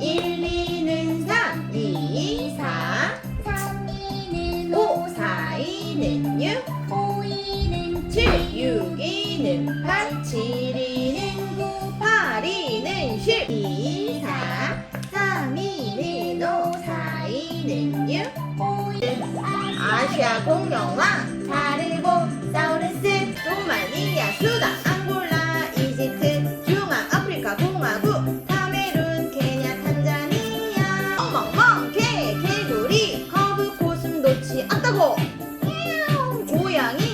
1, 2는 3, 2, 4, 3, 2는 5, 4, 2는 6, 5, 2는 7, 6, 2는 8, 7, 2는 9, 8, 2는 10, 2, 4, 3, 2는 5, 4, 2는 6, 5, 2는 아시아 공룡왕, 아따고. 고양이.